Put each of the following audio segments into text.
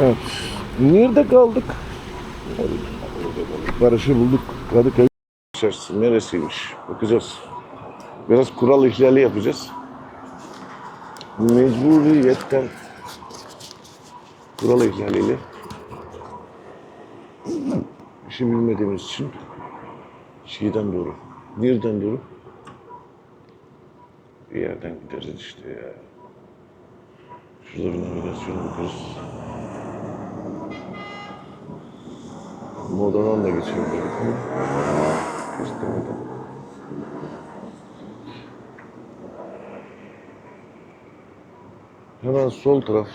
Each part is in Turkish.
Evet. Nerede kaldık? Barış'ı bulduk. Kadıköy içerisi neresiymiş? Bakacağız. Biraz kural ihlali yapacağız. Mecburiyetten kural ihlaliyle işi bilmediğimiz için şeyden doğru. Nereden doğru? Bir yerden gideriz işte ya. Şurada bir navigasyona bakarız. Modadan da ama istemeden. Hemen sol taraf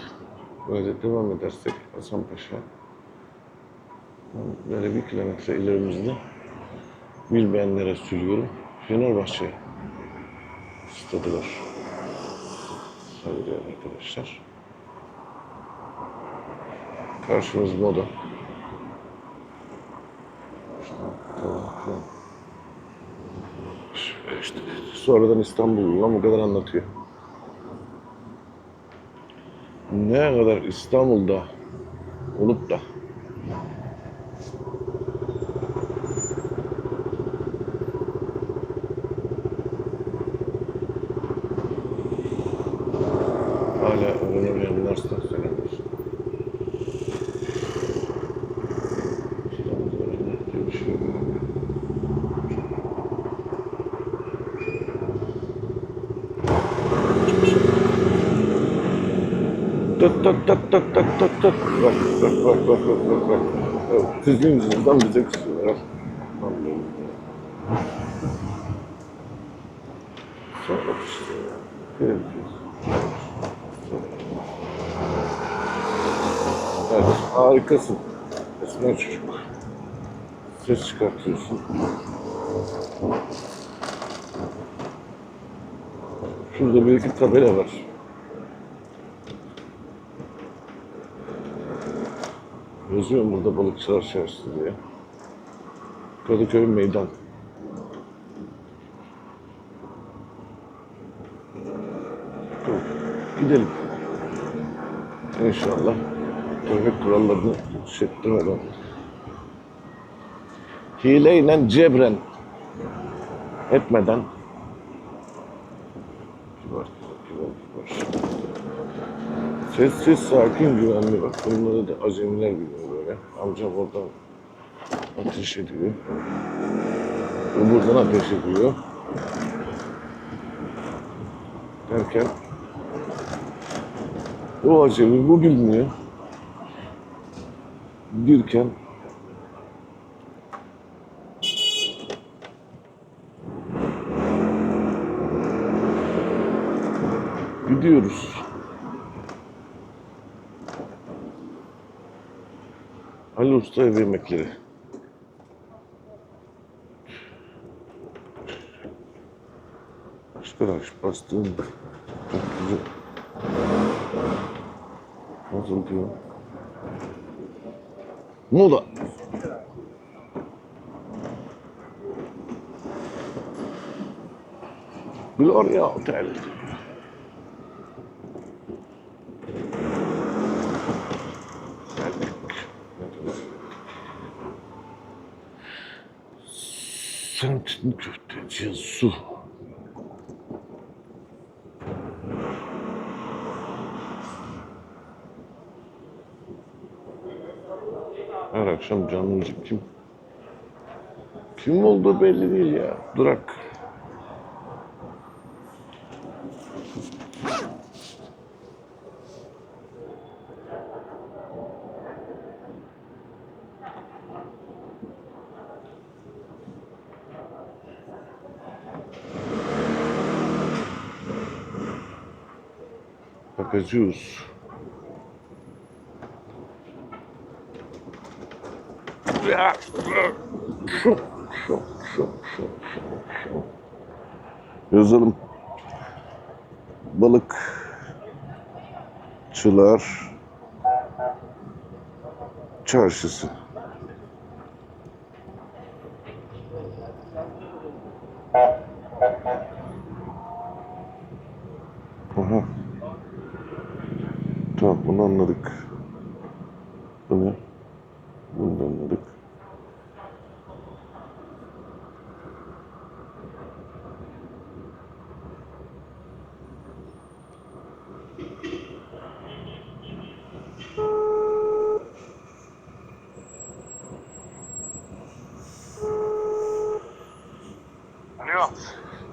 böyle devam edersek Hasanpaşa böyle bir kilometre ilerimizde bilmeyenlere söylüyorum Fenerbahçe stadı var. Saygıdeğer arkadaşlar. Karşımız moda. İşte, sonradan İstanbul'la bu kadar anlatıyor. Ne kadar İstanbul'da olup da hala öğrenemeyenler söylenir. İstanbul'da öğrenmek bir şey yok. Tık tık tık tık tık tık tık. Bak bak bak bak bak bak. Evet, Sizin yüzünüzden bize kısıyorlar. Allah'ım. Sonra işte ya. Göreceğiz. Evet, harikasın. Esmer çocuk. Ses çıkartıyorsun. Şurada bir iki tabela var. Yazıyorum burada balıkçılar çarşısı diye. Kadıköy meydan. Gidelim. İnşallah trafik kurallarını şeklemeden. Hileyle cebren etmeden kibar, kibar, kibar. Sessiz, sakin, güvenli bak. Bunları da acemiler biliyor böyle. Amcam oradan ateş ediyor. Bu buradan ateş ediyor. Derken o acemi bu bilmiyor. Birken gidiyoruz. Usta ev yemekleri. Arkadaş bastığım çok güzel. Nasıl diyor? Moda. Gloria Hotel. Semtin köfteci su. Her akşam canlı müzik kim? Kim olduğu belli değil ya. Durak. Bakacağız. Yazalım. Balıkçılar Çarşısı. Aha. Tamam bunu anladık. Bu ne? Bunu da anladık.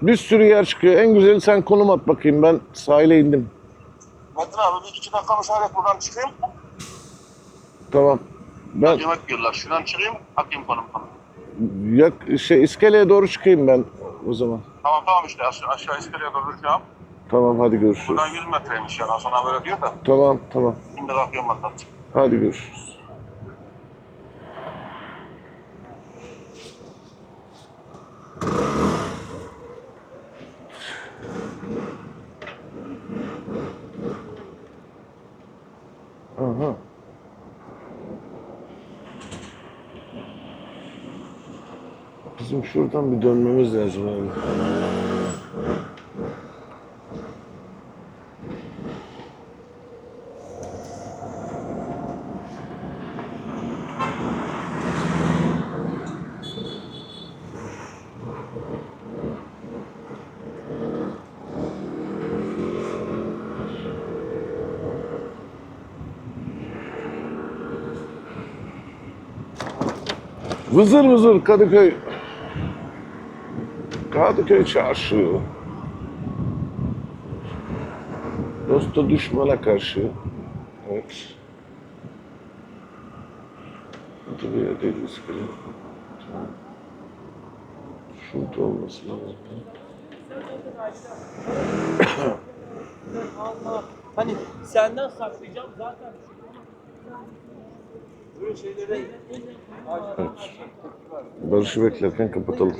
Bir sürü yer çıkıyor. En güzeli sen konum at bakayım. Ben sahile indim. Metin abi bir iki dakika müsaade et buradan çıkayım. Tamam. Ben Yemek yiyorlar. Şuradan çıkayım. Atayım konum konum. yak, şey iskeleye doğru çıkayım ben o zaman. Tamam tamam işte aşağı, aşağı iskeleye doğru çıkacağım. Tamam hadi görüşürüz. Buradan 100 metreymiş yani. Sana böyle diyor da. Tamam tamam. Şimdi kalkıyorum ben. Hadi görüşürüz. Aha. Bizim şuradan bir dönmemiz lazım abi. Vızır vızır Kadıköy. Kadıköy çarşı. Dosta düşmana karşı. Evet. Yer değil iskele. Tamam. Şurada olması lazım. Allah. Hani senden saklayacağım zaten. Evet. Barış'ı beklerken kapatalım.